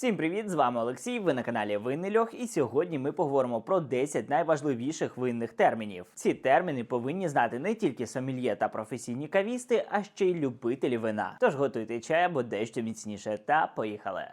Всім привіт! З вами Олексій. Ви на каналі Винний Льох, і сьогодні ми поговоримо про 10 найважливіших винних термінів. Ці терміни повинні знати не тільки сомельє та професійні кавісти, а ще й любителі вина. Тож готуйте чай або дещо міцніше та поїхали.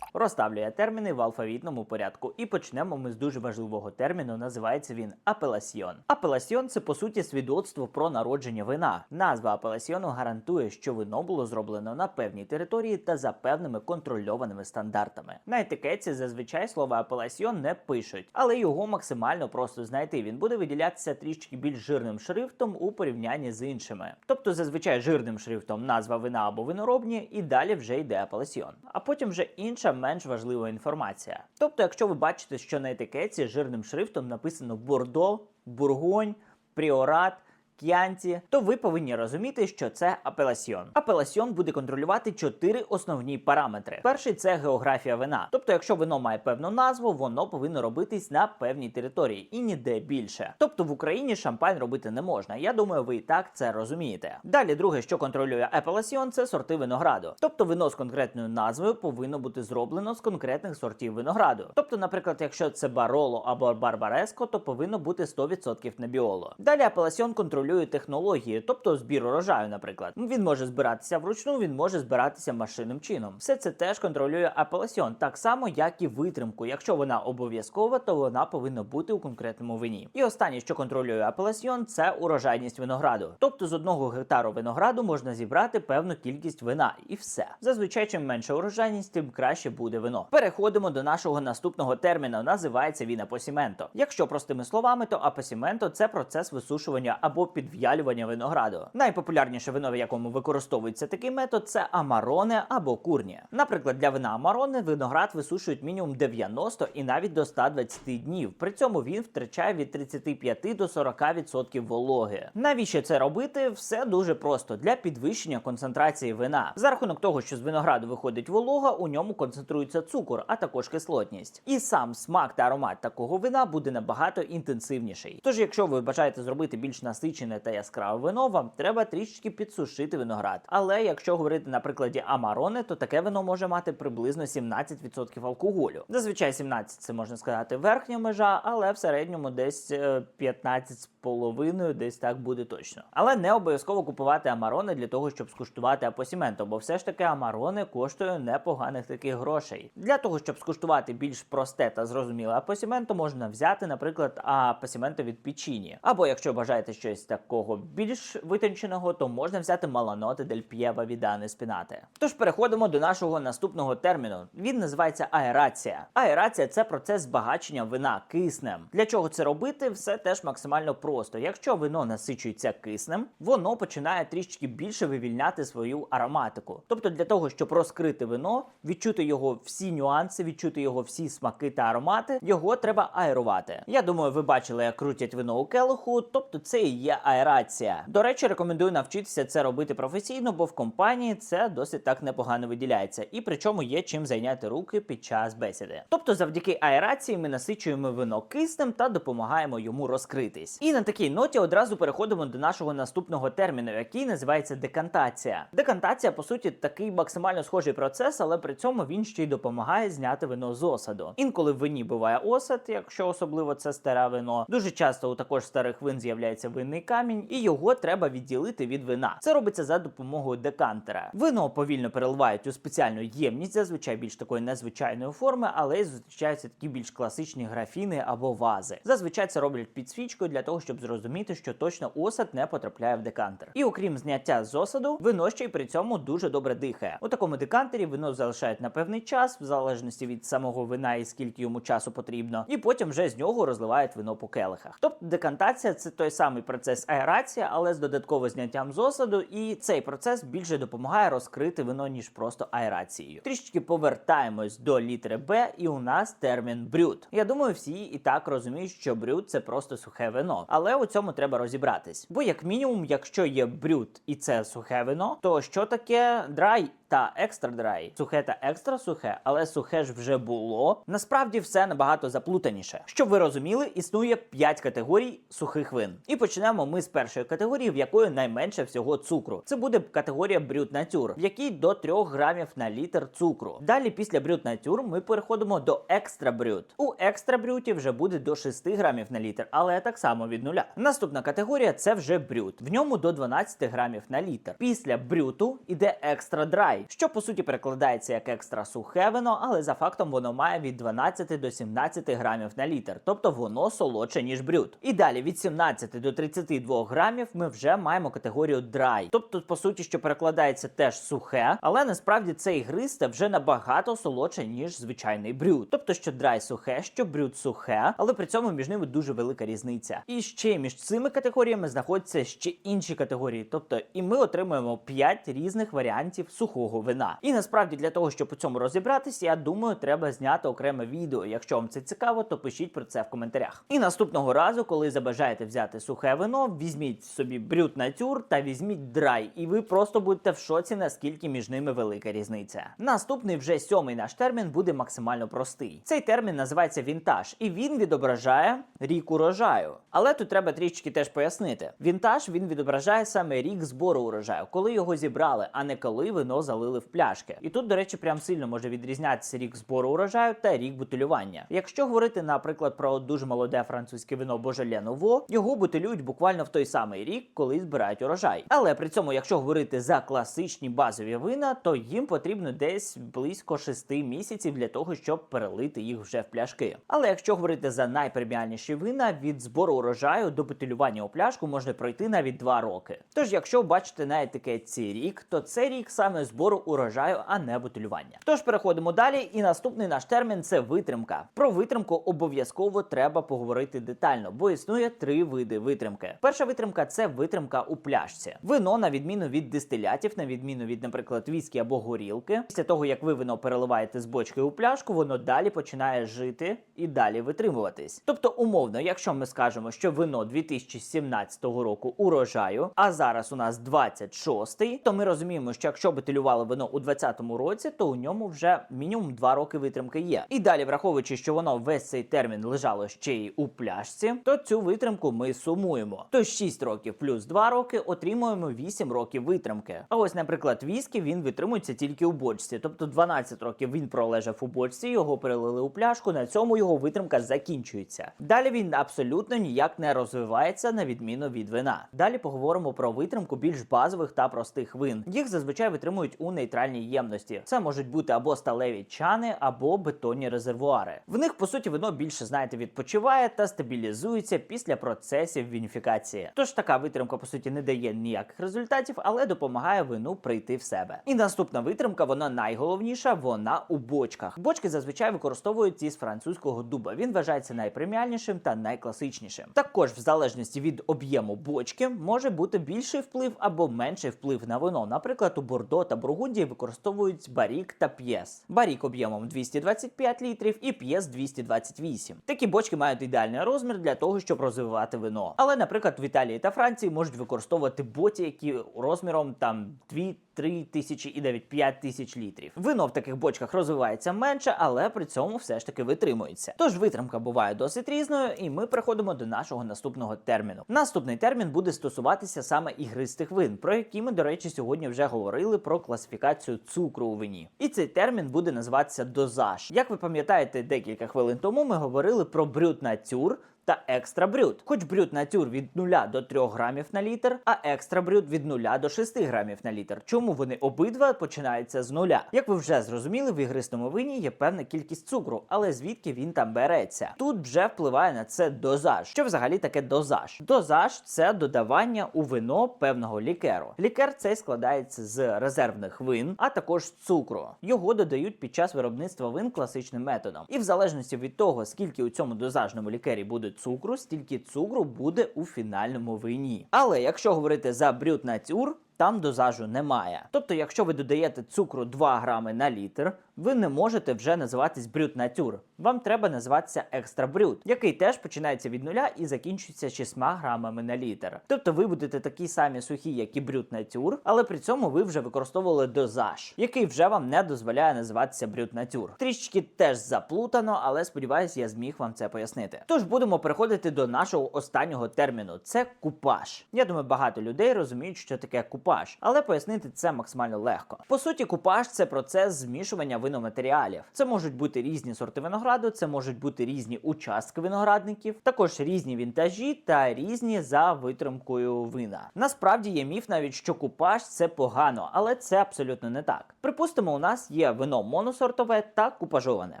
Розставлює терміни в алфавітному порядку. І почнемо ми з дуже важливого терміну. Називається він апеласьйон. Апеласьйон це по суті свідоцтво про народження вина. Назва апеласьйону гарантує, що вино було зроблено на певній території та за певними контрольованими стандартами. На етикетці зазвичай слова апеласьйон не пишуть, але його максимально просто знайти. Він буде виділятися трішки більш жирним шрифтом у порівнянні з іншими. Тобто, зазвичай жирним шрифтом назва вина або виноробні, і далі вже йде апеласьйон. А потім вже інша менш важлива інформація. Тобто, якщо ви бачите, що на етикетці жирним шрифтом написано Бордо, Бургонь, Пріорат. К'янті, то ви повинні розуміти, що це апеласьйон. Апеласьйон буде контролювати чотири основні параметри. Перший це географія вина. Тобто, якщо вино має певну назву, воно повинно робитись на певній території і ніде більше. Тобто в Україні шампань робити не можна. Я думаю, ви і так це розумієте. Далі, друге, що контролює апеласьйон, це сорти винограду. Тобто вино з конкретною назвою повинно бути зроблено з конкретних сортів винограду. Тобто, наприклад, якщо це бароло або барбареско, то повинно бути 100% небіоло. Далі апеласьйон контролює технології, тобто збір урожаю, наприклад. Він може збиратися вручну, він може збиратися машинним чином. Все це теж контролює апеласьйон, так само як і витримку. Якщо вона обов'язкова, то вона повинна бути у конкретному вині. І останнє, що контролює апеласьйон, це урожайність винограду. Тобто з одного гектару винограду можна зібрати певну кількість вина, і все. Зазвичай, чим менша урожайність, тим краще буде вино. Переходимо до нашого наступного терміну. Називається він апосіменто. Якщо простими словами, то апосіменто це процес висушування або підв'ялювання винограду. Найпопулярніше вино, в якому використовується такий метод, це амароне або курні. Наприклад, для вина амароне виноград висушують мінімум 90 і навіть до 120 днів. При цьому він втрачає від 35 до 40% вологи. Навіщо це робити? Все дуже просто для підвищення концентрації вина. За рахунок того, що з винограду виходить волога, у ньому концентрується цукор, а також кислотність. І сам смак та аромат такого вина буде набагато інтенсивніший. Тож, якщо ви бажаєте зробити більш насичене та яскраве вино, вам треба трішечки підсушити виноград. Але якщо говорити на прикладі амароне, то таке вино може мати приблизно 17% алкоголю. Зазвичай 17 це можна сказати верхня межа, але в середньому десь е, 15,5, десь так буде точно. Але не обов'язково купувати амарони для того, щоб скуштувати апосіменто, бо все ж таки амарони коштує непоганих таких грошей. Для того, щоб скуштувати більш просте та зрозуміле апосіменто, можна взяти, наприклад, апосіменто від печіні. Або якщо бажаєте щось такого більш витонченого, то можна взяти маланоти дель п'єва від Спінати. Тож переходимо до нашого наступного терміну. Він називається аерація. Аерація це процес збагачення вина киснем. Для чого це робити? Все теж максимально просто. Якщо вино насичується киснем, воно починає трішки більше вивільняти свою ароматику. Тобто, для того, щоб розкрити вино, відчути його всі нюанси, відчути його всі смаки та аромати, його треба аерувати. Я думаю, ви бачили, як крутять вино у келиху, тобто це і є аерація. До речі, рекомендую навчитися це робити професійно, бо в компанії це досить так непогано виділяється, і причому є чим зайняти руки під час бесіди. Тобто, завдяки аерації ми насичуємо вино киснем та допомагаємо йому розкритись. І на такій ноті одразу переходимо до нашого наступного терміну, який називається декантація. Декантація, по суті, такий максимально схожий процес, але при цьому він ще й допомагає зняти вино з осаду. Інколи в вині буває осад, якщо особливо це старе вино. Дуже часто у також старих вин з'являється винний камінь, і його треба відділити від вина. Це робиться за допомогою декантера. Вино повільно переливають у спеціальну ємність, зазвичай більш такої незвичайної форми, але й зустрічаються такі більш класичні графіни або вази. Зазвичай це роблять під свічкою для того, щоб зрозуміти, що точно осад не потрапляє в декантер. І окрім зняття з осаду, вино ще й при цьому дуже добре дихає. У такому декантері вино залишають на певний час, в залежності від самого вина і скільки йому часу потрібно, і потім вже з нього розливають вино по келихах. Тобто декантація це той самий процес аерації, але з додатковим зняттям з осаду, і цей процес більше допомагає розкрити вино ніж просто аерацією. Трішечки повертаємось до літери Б, і у нас термін брют. Я думаю, всі і так розуміють, що брют це просто сухе вино, але у цьому треба розібратись. Бо, як мінімум, якщо є брют і це сухе вино, то що таке драй? Та екстра драй. Сухе та екстра сухе, але сухе ж вже було. Насправді все набагато заплутаніше. Щоб ви розуміли, існує 5 категорій сухих вин. І почнемо ми з першої категорії, в якої найменше всього цукру. Це буде категорія Брют Натюр, в якій до 3 грамів на літр цукру. Далі, після Брют Натюр, ми переходимо до екстра брют. У екстра брюті вже буде до 6 грамів на літр, але так само від нуля. Наступна категорія це вже брют. В ньому до 12 грамів на літр. Після брюту іде екстра драй, що по суті перекладається як екстра сухе вино, але за фактом воно має від 12 до 17 грамів на літр, тобто воно солодше ніж брют. І далі від 17 до 32 грамів ми вже маємо категорію драй, тобто по суті, що перекладається теж сухе, але насправді цей гристе вже набагато солодше ніж звичайний брют. Тобто, що драй сухе, що брют сухе, але при цьому між ними дуже велика різниця. І ще між цими категоріями знаходяться ще інші категорії. Тобто, і ми отримуємо 5 різних варіантів сухого вина. І насправді для того, щоб у цьому розібратися, я думаю, треба зняти окреме відео. Якщо вам це цікаво, то пишіть про це в коментарях. І наступного разу, коли забажаєте взяти сухе вино, візьміть собі брют натюр та візьміть драй, і ви просто будете в шоці, наскільки між ними велика різниця. Наступний вже сьомий наш термін буде максимально простий. Цей термін називається вінтаж, і він відображає рік урожаю. Але тут треба трішки теж пояснити. Вінтаж він відображає саме рік збору урожаю, коли його зібрали, а не коли вино залили в пляшки. І тут, до речі, прям сильно може відрізнятися рік збору урожаю та рік бутилювання. Якщо говорити, наприклад, про дуже молоде французьке вино Божеле Ново, його бутилюють буквально в той самий рік, коли збирають урожай. Але при цьому, якщо говорити за класичні базові вина, то їм потрібно десь близько 6 місяців для того, щоб перелити їх вже в пляшки. Але якщо говорити за найпреміальніші вина, від збору урожаю до бутилювання у пляшку можна пройти навіть 2 роки. Тож, якщо бачите на етикетці рік, то це рік саме збору урожаю, а не бутилювання. Тож переходимо далі, і наступний наш термін це витримка. Про витримку обов'язково треба поговорити детально, бо існує три види витримки. Перша витримка це витримка у пляшці. Вино, на відміну від дистилятів, на відміну від, наприклад, віскі або горілки. Після того як ви вино переливаєте з бочки у пляшку, воно далі починає жити і далі витримуватись. Тобто, умовно, якщо ми скажемо, що вино 2017 року урожаю, а зараз у нас 26-й, то ми розуміємо, що якщо бутилювали вино у 2020 році, то у ньому вже мінімум 2 роки витримки є. І далі, враховуючи, що воно весь цей термін лежало ще й у пляшці, то цю витримку ми сумуємо. То 6 років плюс 2 роки отримуємо 8 років витримки. А ось, наприклад, віскі він витримується тільки у бочці, тобто 12 років він пролежав у бочці, його перелили у пляшку. На цьому його витримка закінчується. Далі він абсолютно ніяк не розвивається на відміну від вина. Далі поговоримо про витримку більш базових та простих вин. Їх зазвичай витримують у нейтральній ємності. Це можуть бути або сталеві чани, або бетонні резервуари. В них по суті вино більше знаєте відпочиває та стабілізується після процесів вініфікації. Тож така витримка по суті не дає ніяких результатів, але допомагає вину прийти в себе. І наступна витримка, вона найголовніша, вона у бочках. Бочки зазвичай використовують із французького дуба. Він вважається найпреміальнішим та найкласичнішим. Також, в залежності від об'єму бочки, може бути більший вплив або менший вплив на вино. Наприклад, у Бордо та Бургундії використовують барік та п'єс. Барік об'ємом 225 літрів і п'єс 228. Такі бочки мають ідеальний розмір для того, щоб розвивати вино. Але, наприклад, в Італії та Франції можуть використовувати боті, які розміром там 2 3 тисячі і навіть 5 тисяч літрів. Вино в таких бочках розвивається менше, але при цьому все ж таки витримується. Тож витримка буває досить різною, і ми переходимо до нашого наступного терміну. Наступний термін буде стосуватися саме ігристих вин, про які ми, до речі, сьогодні вже говорили про класифікацію цукру у вині. І цей термін буде називатися дозаж. Як ви пам'ятаєте, декілька хвилин тому ми говорили про брют натюр та екстра брют. Хоч брют натюр від 0 до 3 грамів на літр, а екстра брют від 0 до 6 грамів на літр. Чому вони обидва починаються з нуля? Як ви вже зрозуміли, в ігристому вині є певна кількість цукру, але звідки він там береться? Тут вже впливає на це дозаж. Що взагалі таке дозаж? Дозаж це додавання у вино певного лікеру. Лікер цей складається з резервних вин, а також цукру. Його додають під час виробництва вин класичним методом. І в залежності від того, скільки у цьому дозажному лікері буде цукру, стільки цукру буде у фінальному вині. Але якщо говорити за брют натюр, там дозажу немає. Тобто, якщо ви додаєте цукру 2 грами на літр, ви не можете вже називатись брют натюр. Вам треба називатися екстра брют, який теж починається від нуля і закінчується 6 грамами на літр. Тобто ви будете такі самі сухі, як і брют натюр, але при цьому ви вже використовували дозаж, який вже вам не дозволяє називатися брют натюр. Трішки теж заплутано, але сподіваюся, я зміг вам це пояснити. Тож будемо переходити до нашого останнього терміну: це купаж. Я думаю, багато людей розуміють, що таке купаж, але пояснити це максимально легко. По суті, купаж це процес змішування виноматеріалів. Це можуть бути різні сорти винограду, це можуть бути різні участки виноградників, також різні вінтажі та різні за витримкою вина. Насправді є міф навіть, що купаж це погано, але це абсолютно не так. Припустимо, у нас є вино моносортове та купажоване.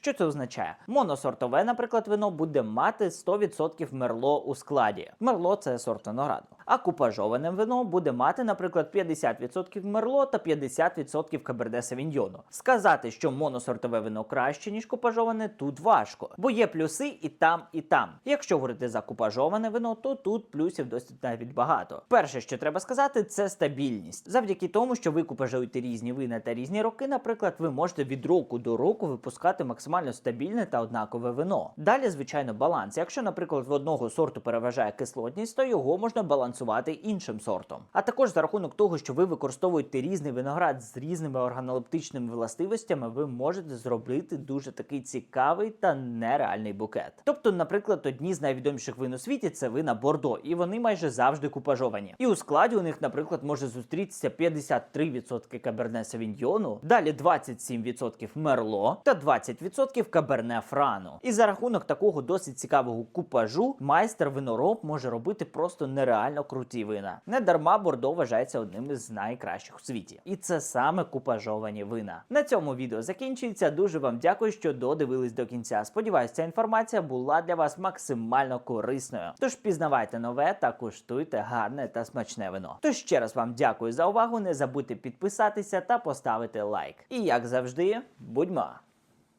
Що це означає? Моносортове, наприклад, вино буде мати 100% мерло у складі. Мерло це сорт винограду. А купажоване вино буде мати, наприклад, 50% мерло та 50% каберде савіньйону. Сказати, що моносортове вино краще, ніж купажоване, тут важко, бо є плюси і там, і там. Якщо говорити за купажоване вино, то тут плюсів досить навіть багато. Перше, що треба сказати, це стабільність. Завдяки тому, що ви купажуєте різні вина та різні роки, наприклад, ви можете від року до року випускати максимально стабільне та однакове вино. Далі, звичайно, баланс. Якщо, наприклад, в одного сорту переважає кислотність, то його можна балансувати іншим сортом. А також за рахунок того, що ви використовуєте різний виноград з різними органолептичними властивостями, ви можете зробити дуже такий цікавий та нереальний букет. Тобто, наприклад, одні з найвідоміших вин у світі це вина Бордо, і вони майже завжди купажовані. І у складі у них, наприклад, може зустрітися 53% каберне савіньйону, далі 27% мерло та 20% каберне франу. І за рахунок такого досить цікавого купажу майстер винороб може робити просто нереально круті вина. Не дарма Бордо вважається одним із найкращих у світі. І це саме купажовані вина. На цьому відео закінчується. Дуже вам дякую, що додивились до кінця. Сподіваюсь, ця інформація була для вас максимально корисною. Тож пізнавайте нове та куштуйте гарне та смачне вино. Тож ще раз вам дякую за увагу. Не забудьте підписатися та поставити лайк. І як завжди, будьмо!